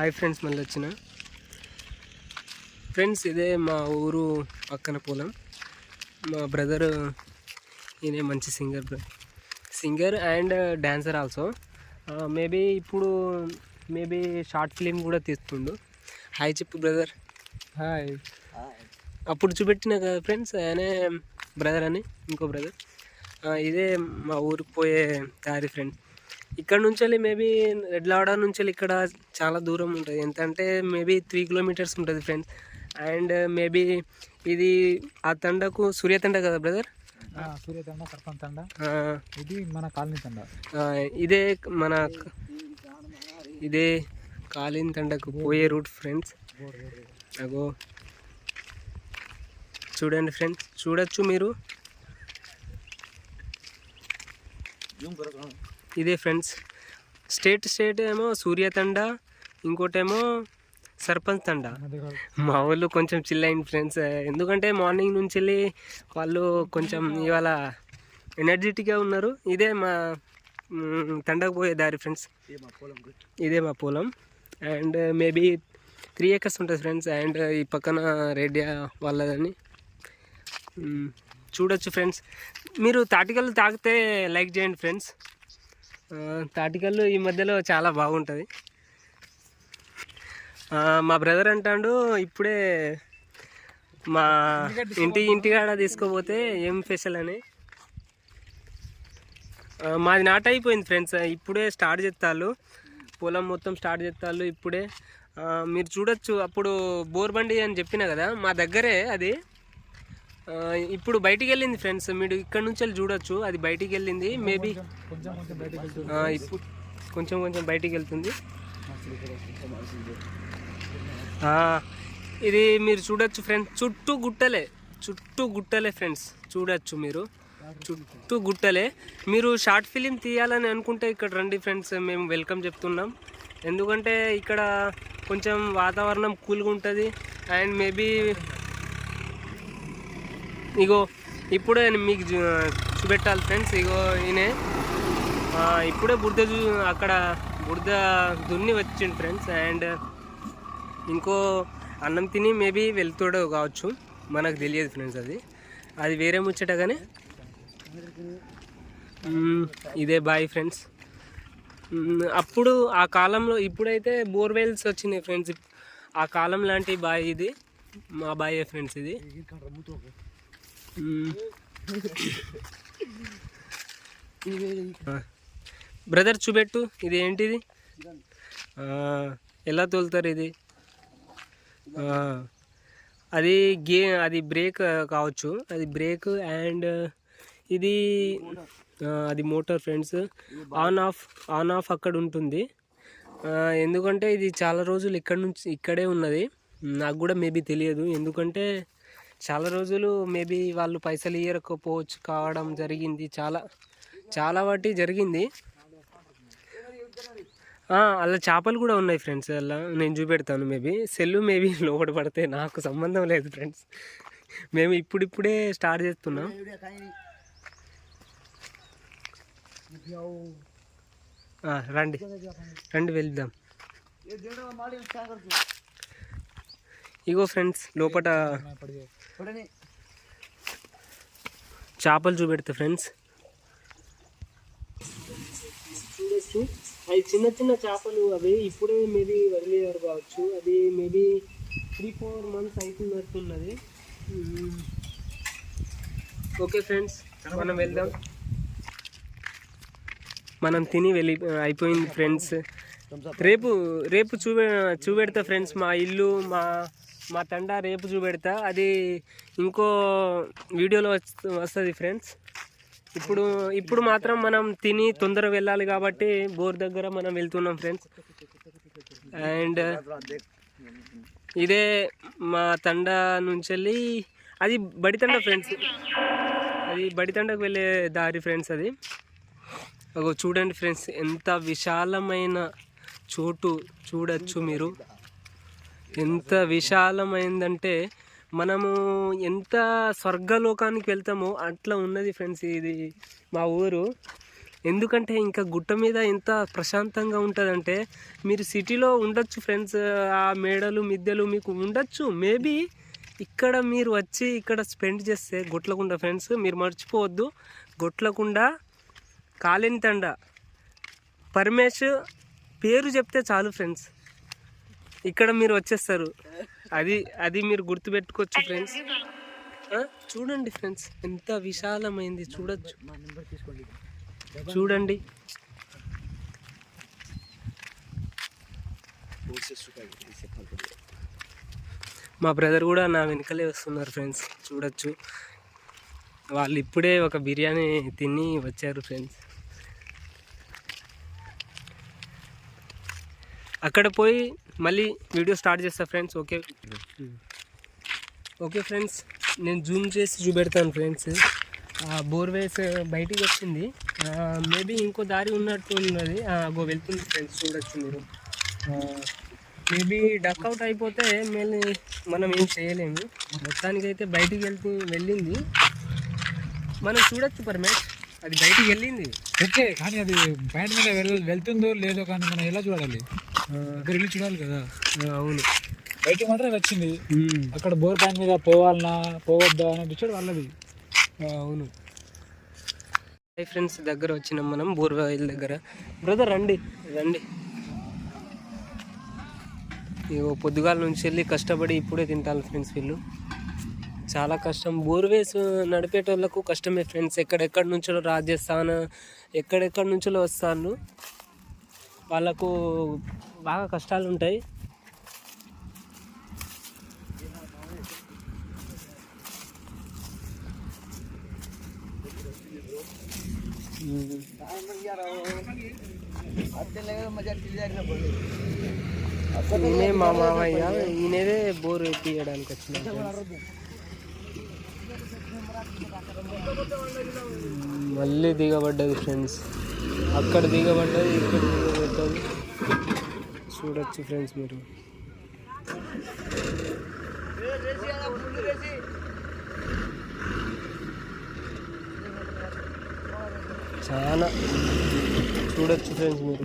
Hi friends మళ్ళీ వచ్చిన friends ఇదే మా ఊరు పక్కన పొలం. మా బ్రదర్ ఈయన మంచి singer singer and dancer also maybe ఇప్పుడు మేబీ షార్ట్ ఫిలిం కూడా తీస్తుండు. హాయ్ చెప్పు బ్రదర్ హాయ్ అప్పుడు చూపెట్టిన కదా ఫ్రెండ్స్ ఆయనే బ్రదర్ అని ఇంకో బ్రదర్ ఇదే మా ఊరికి పోయే దారి ఫ్రెండ్ ఇక్కడ నుంచి వెళ్ళి మేబీ రెడ్లవాడ నుంచి వెళ్ళి ఇక్కడ చాలా దూరం ఉంటుంది. ఎంత అంటే మేబీ త్రీ కిలోమీటర్స్ ఉంటుంది ఫ్రెండ్స్ అండ్ మేబీ ఇది ఆ తండకు సూర్య తండ కదా బ్రదర్ సూర్య తండ సర్పంచ్ తండ. ఇది మన కాలనీ తండ. ఇదే మన ఇదే కాలిన్ తండకు పోయే రూట్ ఫ్రెండ్స్ అగో. చూడండి ఫ్రెండ్స్ చూడొచ్చు మీరు? ఇదే ఫ్రెండ్స్. స్టేట్ స్టేట్ ఏమో సూర్య తండ ఇంకోటేమో సర్పంచ్ తండ. మా వాళ్ళు కొంచెం చిల్ అయింది ఫ్రెండ్స్. ఎందుకంటే మార్నింగ్ నుంచి వెళ్ళి వాళ్ళు కొంచెం ఇవాళ ఎనర్జెటిక్గా ఉన్నారు. ఇదే మా తండకు పోయే దారి ఫ్రెండ్స్. ఇదే మా పొలం. అండ్ మేబీ త్రీ ఏకర్స్ ఉంటుంది ఫ్రెండ్స్. అండ్ ఈ పక్కన రేడియా వాళ్ళదని. చూడొచ్చు ఫ్రెండ్స్. మీరు తాటికల్లు తాగితే లైక్ చేయండి ఫ్రెండ్స్. తాటికల్లు ఈ మధ్యలో చాలా బాగుంటుంది. మా బ్రదర్ అంటాడు ఇప్పుడే మా ఇంటి ఇంటికాడ తీసుకోపోతే ఏం స్పెషల్ అని. మాది నాట అయిపోయింది ఫ్రెండ్స్ ఇప్పుడే స్టార్ట్ చేస్తారు పొలం మొత్తం స్టార్ట్ చేస్తారు ఇప్పుడే. మీరు చూడొచ్చు అప్పుడు బోర్బండి అని చెప్పిన కదా మా దగ్గరే అది. ఇప్పుడు బయటికి వెళ్ళింది ఫ్రెండ్స్ మీరు ఇక్కడ నుంచి వెళ్ళి చూడొచ్చు. అది బయటికి వెళ్ళింది మేబీ కొంచెం కొంచెం ఇప్పుడు కొంచెం కొంచెం బయటికి వెళ్తుంది ఇది మీరు చూడొచ్చు ఫ్రెండ్స్ చుట్టూ గుట్టలే చుట్టూ గుట్టలే ఫ్రెండ్స్ చూడొచ్చు మీరు. చుట్టూ గుట్టలే. మీరు షార్ట్ ఫిలిం తీయాలని అనుకుంటే ఇక్కడ రండి ఫ్రెండ్స్ మేము వెల్కమ్ చెప్తున్నాం. ఎందుకంటే ఇక్కడ కొంచెం వాతావరణం కూల్గా ఉంటుంది అండ్ మేబీ ఇగో ఇప్పుడే నేను మీకు చూపెట్టాలి ఫ్రెండ్స్. ఇగో ఈయనే ఇప్పుడే బురద చూ అక్కడ బురద దున్ని వచ్చిండు ఫ్రెండ్స్. అండ్ ఇంకో అన్నం తిని మేబీ వెళ్తాడో కావచ్చు. మనకు తెలియదు ఫ్రెండ్స్ అది. అది వేరే ముచ్చట కానీ ఇదే బాయ్ ఫ్రెండ్స్. అప్పుడు ఆ కాలంలో ఇప్పుడైతే బోర్వెల్స్ వచ్చినాయి ఫ్రెండ్స్. ఆ కాలం లాంటి బాయ్ ఇది. మా బాయే ఫ్రెండ్స్ ఇది. Hmm. బ్రదర్ చూపెట్టు. ఇది ఏంటిది? ఎలా తోలుతారు ఇది? అది గే అది బ్రేక్ కావచ్చు. అది బ్రేక్ అండ్ ఇది అది motor friends on off on off అక్కడ ఉంటుంది. ఎందుకంటే ఇది చాలా రోజులు ఇక్కడ నుంచి ఇక్కడే ఉన్నది. Hmm, నాకు కూడా మేబీ తెలియదు. ఎందుకంటే చాలా రోజులు మేబీ వాళ్ళు పైసలు ఇయ్యకపోవచ్చు కావడం జరిగింది. చాలా చాలా వాటి జరిగింది. అలా చేపలు కూడా ఉన్నాయి ఫ్రెండ్స్. అలా నేను చూపెడతాను మేబీ సెల్లు మేబీ లోపల పడితే నాకు సంబంధం లేదు ఫ్రెండ్స్. మేము ఇప్పుడిప్పుడే స్టార్ట్ చేస్తున్నాం. రండి. రండి వెళ్దాం. ఇగో ఫ్రెండ్స్ లోపల చేపలు చూపెడతా ఫ్రెండ్స్. అవి చిన్న చిన్న చేపలు అవి ఇప్పుడే మేబీ వదిలేవారు కావచ్చు. అది మేబీ త్రీ ఫోర్ మంత్స్ అవుతున్నట్టున్నది మ్మ్. ఓకే ఫ్రెండ్స్ మనం వెళ్దాం. మనం తిని వెళ్ళి అయిపోయింది ఫ్రెండ్స్. రేపు రేపు చూపె చూపెడతా ఫ్రెండ్స్ మా ఇల్లు మా మా తండ రేపు చూపెడతా. అది ఇంకో వీడియోలో వస్తుంది ఫ్రెండ్స్. ఇప్పుడు ఇప్పుడు మాత్రం మనం తిని తొందర వెళ్ళాలి కాబట్టి బోర్ దగ్గర మనం వెళ్తున్నాం ఫ్రెండ్స్. అండ్ ఇదే మా తండ నుంచి వెళ్ళి అది బడితండ ఫ్రెండ్స్. అది బడితండకు వెళ్ళే దారి ఫ్రెండ్స్ అది. చూడండి ఫ్రెండ్స్ ఎంత విశాలమైన చోటు చూడొచ్చు మీరు. ఎంత విశాలమైందంటే మనము ఎంత స్వర్గలోకానికి వెళ్తామో అట్లా ఉన్నది ఫ్రెండ్స్ ఇది మా ఊరు. ఎందుకంటే ఇంకా గుట్ట మీద ఎంత ప్రశాంతంగా ఉంటుందంటే మీరు సిటీలో ఉండొచ్చు ఫ్రెండ్స్ ఆ మేడలు మిద్దెలు మీకు ఉండొచ్చు. మేబీ ఇక్కడ మీరు వచ్చి ఇక్కడ స్పెండ్ చేస్తే గొట్లకుండ ఫ్రెండ్స్ మీరు మర్చిపోవద్దు. గొట్లకుండ కాలింతండ పరమేష్ పేరు చెప్తే చాలు ఫ్రెండ్స్. ఇక్కడ మీరు వచ్చేస్తారు. అది అది మీరు గుర్తుపెట్టుకోవచ్చు ఫ్రెండ్స్ చూడండి ఫ్రెండ్స్ ఎంత విశాలమైంది చూడొచ్చు. చూడండి. మా బ్రదర్ కూడా నా వెనకలే వస్తున్నారు ఫ్రెండ్స్ చూడొచ్చు. వాళ్ళు ఇప్పుడే ఒక బిర్యానీ తిని వచ్చారు ఫ్రెండ్స్ అక్కడ పోయి మళ్ళీ వీడియో స్టార్ట్ చేస్తా ఫ్రెండ్స్ ఓకే? ఓకే ఫ్రెండ్స్ నేను జూమ్ చేసి చూపెడతాను ఫ్రెండ్స్. బోర్వేస్ బయటికి వచ్చింది. మేబీ ఇంకో దారి ఉన్నట్టు ఉన్నది. అగో వెళ్తుంది ఫ్రెండ్స్ చూడొచ్చు మీరు. మేబీ డక్అవుట్ అయిపోతే మళ్ళీ మనం ఏం చేయలేము. మొత్తానికైతే బయటికి వెళ్తూ వెళ్ళింది. మనం చూడొచ్చు పరమేష్ అది బయటికి వెళ్ళింది. ఓకే కానీ అది పాయింట్ మీద వెళ్- వెళ్తుందో లేదో కానీ మనం ఎలా చూడాలి? దగ్గర వెళ్ళి చూడాలి కదా. అవును. బయటికి మాత్రం వచ్చింది అక్కడ బోర్ పాయింట్ మీద పోవాలనా పోవద్దా అనే డిసైడ్ వాళ్ళది. అవును. హై ఫ్రెండ్స్ దగ్గర వచ్చినాం మనం బోర్వాయిల్ దగ్గర. బ్రదర్ రండి రండి. ఇగో పొద్దుగాల నుంచి వెళ్ళి కష్టపడి ఇప్పుడే తింటాను ఫ్రెండ్స్ వీళ్ళు. చాలా కష్టం. బోర్వేస్ నడిపేటోళ్ళకు కష్టమే ఫ్రెండ్స్. ఎక్కడెక్కడి నుంచో రాజస్థాన్ ఎక్కడెక్కడి నుంచో వస్తారు వాళ్ళకు బాగా కష్టాలు ఉంటాయి ఈయనే మా మామయ్య ఈయనదే బోర్ తీయడానికి వచ్చిన మళ్ళీ దిగబడ్డది ఫ్రెండ్స్. అక్కడ దిగబడ్డది ఇక్కడ దిగబడ్డది. చూడొచ్చు ఫ్రెండ్స్ మీరు. చాలా చూడొచ్చు ఫ్రెండ్స్ మీరు.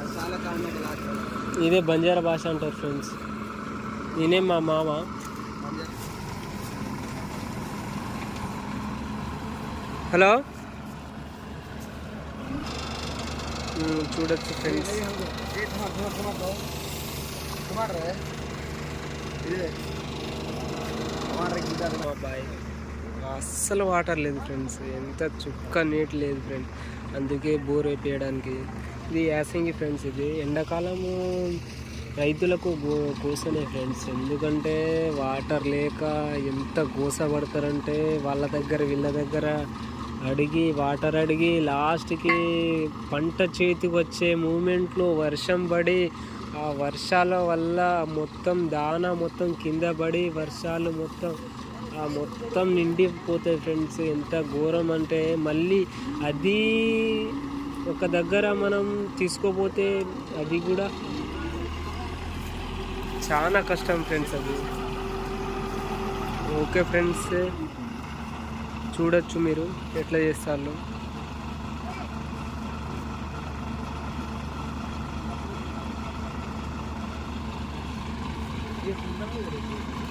ఇదే బంజారా భాష అంటారు ఫ్రెండ్స్ నేనే మా మామ. హలో? చూడొచ్చు ఫ్రెండ్స్ బాయ్. అస్సలు వాటర్ లేదు ఫ్రెండ్స్. ఎంత చుక్క నీటి లేదు ఫ్రెండ్స్ అందుకే బోర్ వేపేయడానికి ఇది యాసంగి ఫ్రెండ్స్ ఇది. ఎండాకాలము రైతులకు కోసనే ఫ్రెండ్స్. ఎందుకంటే వాటర్ లేక ఎంత గోస పడతారంటే వాళ్ళ దగ్గర వీళ్ళ దగ్గర అడిగి వాటర్ అడిగి లాస్ట్కి పంట చేతికి వచ్చే మూమెంట్లో వర్షం పడి ఆ వర్షాల వల్ల మొత్తం దాన మొత్తం కింద పడి వర్షాలు మొత్తం ఆ మొత్తం నిండిపోతుంది ఫ్రెండ్స్. ఎంత ఘోరం అంటే మళ్ళీ అది ఒక దగ్గర మనం తీసుకోపోతే అది కూడా చాలా కష్టం ఫ్రెండ్స్ అది. ఓకే ఫ్రెండ్స్ చూడొచ్చు మీరు ఎట్లా చేస్తారు. Thank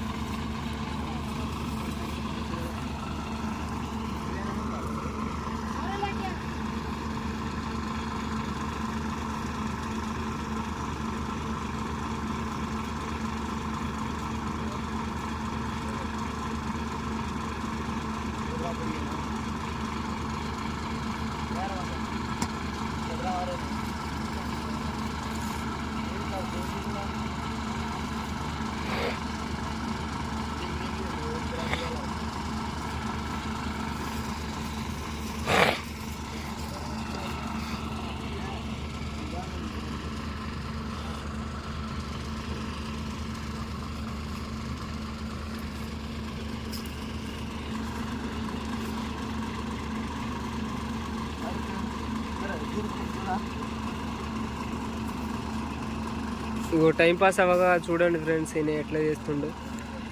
ఇగో టైంపాస్ అవ్వగా చూడండి ఫ్రెండ్స్ ఈయన ఎట్లా చేస్తుండు.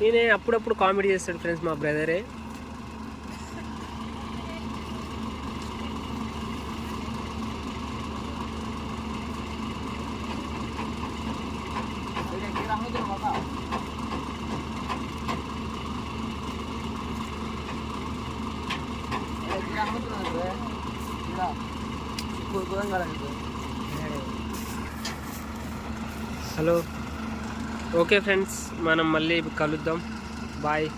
ఈయన అప్పుడప్పుడు కామెడీ చేస్తాడు ఫ్రెండ్స్ మా బ్రదరే. హలో. ఓకే ఫ్రెండ్స్ మనం మళ్ళీ కలుద్దాం. బాయ్.